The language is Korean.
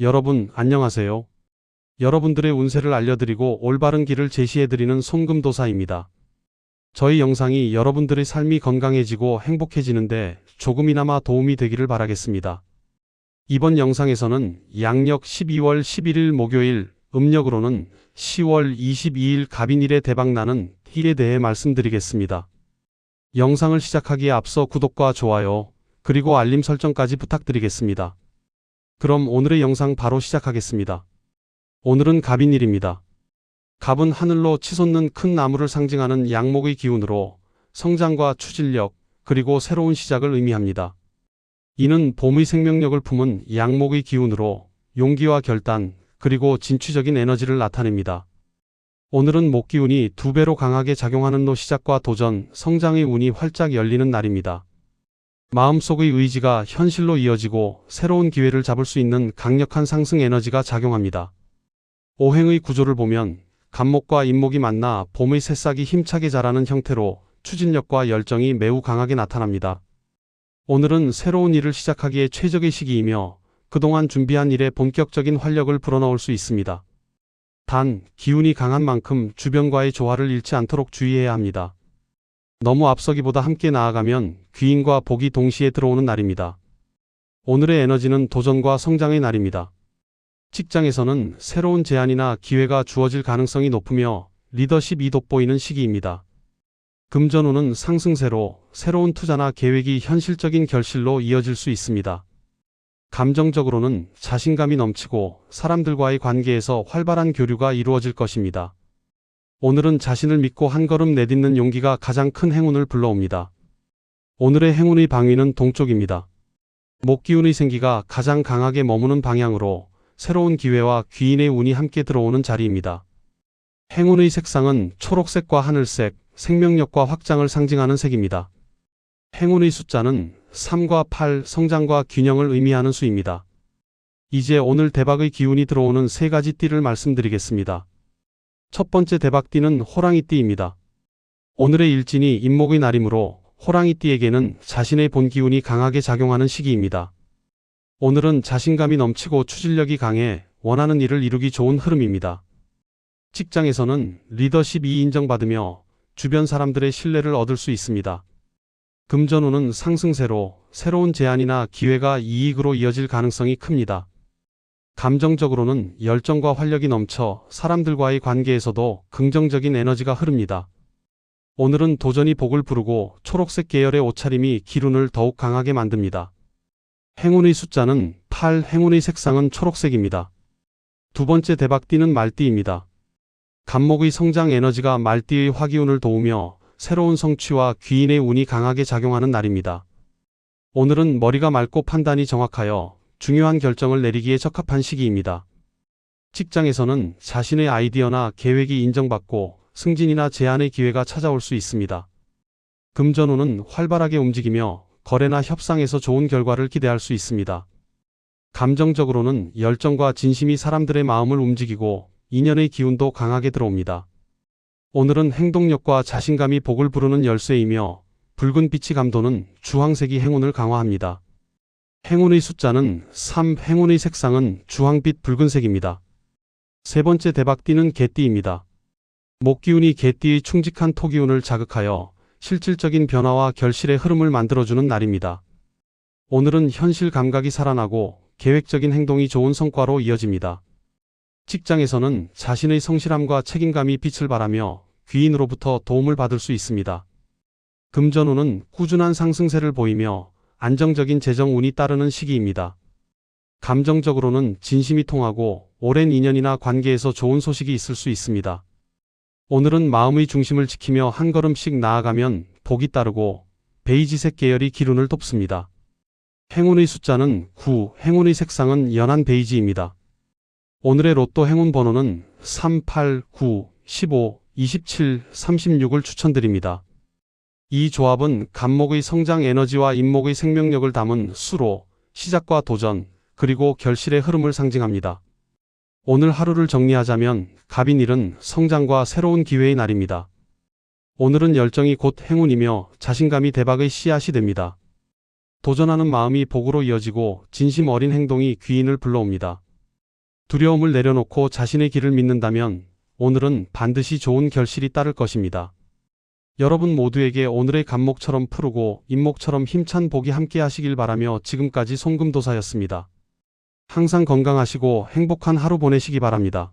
여러분, 안녕하세요. 여러분들의 운세를 알려드리고 올바른 길을 제시해드리는 손금도사입니다. 저희 영상이 여러분들의 삶이 건강해지고 행복해지는데 조금이나마 도움이 되기를 바라겠습니다. 이번 영상에서는 양력 12월 11일 목요일, 음력으로는 10월 22일 갑인일에 대박나는 일에 대해 말씀드리겠습니다. 영상을 시작하기에 앞서 구독과 좋아요, 그리고 알림 설정까지 부탁드리겠습니다. 그럼 오늘의 영상 바로 시작하겠습니다. 오늘은 갑인일입니다. 갑은 하늘로 치솟는 큰 나무를 상징하는 양목의 기운으로 성장과 추진력, 그리고 새로운 시작을 의미합니다. 이는 봄의 생명력을 품은 양목의 기운으로 용기와 결단, 그리고 진취적인 에너지를 나타냅니다. 오늘은 목기운이 두 배로 강하게 작용하는 로 시작과 도전, 성장의 운이 활짝 열리는 날입니다. 마음속의 의지가 현실로 이어지고 새로운 기회를 잡을 수 있는 강력한 상승 에너지가 작용합니다. 오행의 구조를 보면 간목과 인목이 만나 봄의 새싹이 힘차게 자라는 형태로 추진력과 열정이 매우 강하게 나타납니다. 오늘은 새로운 일을 시작하기에 최적의 시기이며 그동안 준비한 일에 본격적인 활력을 불어넣을 수 있습니다. 단, 기운이 강한 만큼 주변과의 조화를 잃지 않도록 주의해야 합니다. 너무 앞서기보다 함께 나아가면 귀인과 복이 동시에 들어오는 날입니다. 오늘의 에너지는 도전과 성장의 날입니다. 직장에서는 새로운 제안이나 기회가 주어질 가능성이 높으며 리더십이 돋보이는 시기입니다. 금전운은 상승세로 새로운 투자나 계획이 현실적인 결실로 이어질 수 있습니다. 감정적으로는 자신감이 넘치고 사람들과의 관계에서 활발한 교류가 이루어질 것입니다. 오늘은 자신을 믿고 한 걸음 내딛는 용기가 가장 큰 행운을 불러옵니다. 오늘의 행운의 방위는 동쪽입니다. 목기운의 생기가 가장 강하게 머무는 방향으로 새로운 기회와 귀인의 운이 함께 들어오는 자리입니다. 행운의 색상은 초록색과 하늘색, 생명력과 확장을 상징하는 색입니다. 행운의 숫자는 3과 8, 성장과 균형을 의미하는 수입니다. 이제 오늘 대박의 기운이 들어오는 세 가지 띠를 말씀드리겠습니다. 첫 번째 대박띠는 호랑이띠입니다. 오늘의 일진이 임목의 날이므로 호랑이띠에게는 자신의 본 기운이 강하게 작용하는 시기입니다. 오늘은 자신감이 넘치고 추진력이 강해 원하는 일을 이루기 좋은 흐름입니다. 직장에서는 리더십이 인정받으며 주변 사람들의 신뢰를 얻을 수 있습니다. 금전운은 상승세로 새로운 제안이나 기회가 이익으로 이어질 가능성이 큽니다. 감정적으로는 열정과 활력이 넘쳐 사람들과의 관계에서도 긍정적인 에너지가 흐릅니다. 오늘은 도전이 복을 부르고 초록색 계열의 옷차림이 기운을 더욱 강하게 만듭니다. 행운의 숫자는 8, 행운의 색상은 초록색입니다. 두 번째 대박띠는 말띠입니다. 간목의 성장 에너지가 말띠의 화기운을 도우며 새로운 성취와 귀인의 운이 강하게 작용하는 날입니다. 오늘은 머리가 맑고 판단이 정확하여 중요한 결정을 내리기에 적합한 시기입니다. 직장에서는 자신의 아이디어나 계획이 인정받고 승진이나 제안의 기회가 찾아올 수 있습니다. 금전운은 활발하게 움직이며 거래나 협상에서 좋은 결과를 기대할 수 있습니다. 감정적으로는 열정과 진심이 사람들의 마음을 움직이고 인연의 기운도 강하게 들어옵니다. 오늘은 행동력과 자신감이 복을 부르는 열쇠이며 붉은 빛이 감도는 주황색이 행운을 강화합니다. 행운의 숫자는 3, 행운의 색상은 주황빛 붉은색입니다. 세 번째 대박띠는 개띠입니다. 목기운이 개띠의 충직한 토기운을 자극하여 실질적인 변화와 결실의 흐름을 만들어주는 날입니다. 오늘은 현실 감각이 살아나고 계획적인 행동이 좋은 성과로 이어집니다. 직장에서는 자신의 성실함과 책임감이 빛을 발하며 귀인으로부터 도움을 받을 수 있습니다. 금전운은 꾸준한 상승세를 보이며 안정적인 재정 운이 따르는 시기입니다. 감정적으로는 진심이 통하고 오랜 인연이나 관계에서 좋은 소식이 있을 수 있습니다. 오늘은 마음의 중심을 지키며 한 걸음씩 나아가면 복이 따르고 베이지색 계열이 기운을 돕습니다. 행운의 숫자는 9, 행운의 색상은 연한 베이지입니다. 오늘의 로또 행운 번호는 3, 8, 9, 15, 27, 36을 추천드립니다. 이 조합은 간목의 성장 에너지와 인목의 생명력을 담은 수로 시작과 도전, 그리고 결실의 흐름을 상징합니다. 오늘 하루를 정리하자면 갑인일은 성장과 새로운 기회의 날입니다. 오늘은 열정이 곧 행운이며 자신감이 대박의 씨앗이 됩니다. 도전하는 마음이 복으로 이어지고 진심 어린 행동이 귀인을 불러옵니다. 두려움을 내려놓고 자신의 길을 믿는다면 오늘은 반드시 좋은 결실이 따를 것입니다. 여러분 모두에게 오늘의 간목처럼 푸르고 잎목처럼 힘찬 복이 함께 하시길 바라며 지금까지 송금도사였습니다. 항상 건강하시고 행복한 하루 보내시기 바랍니다.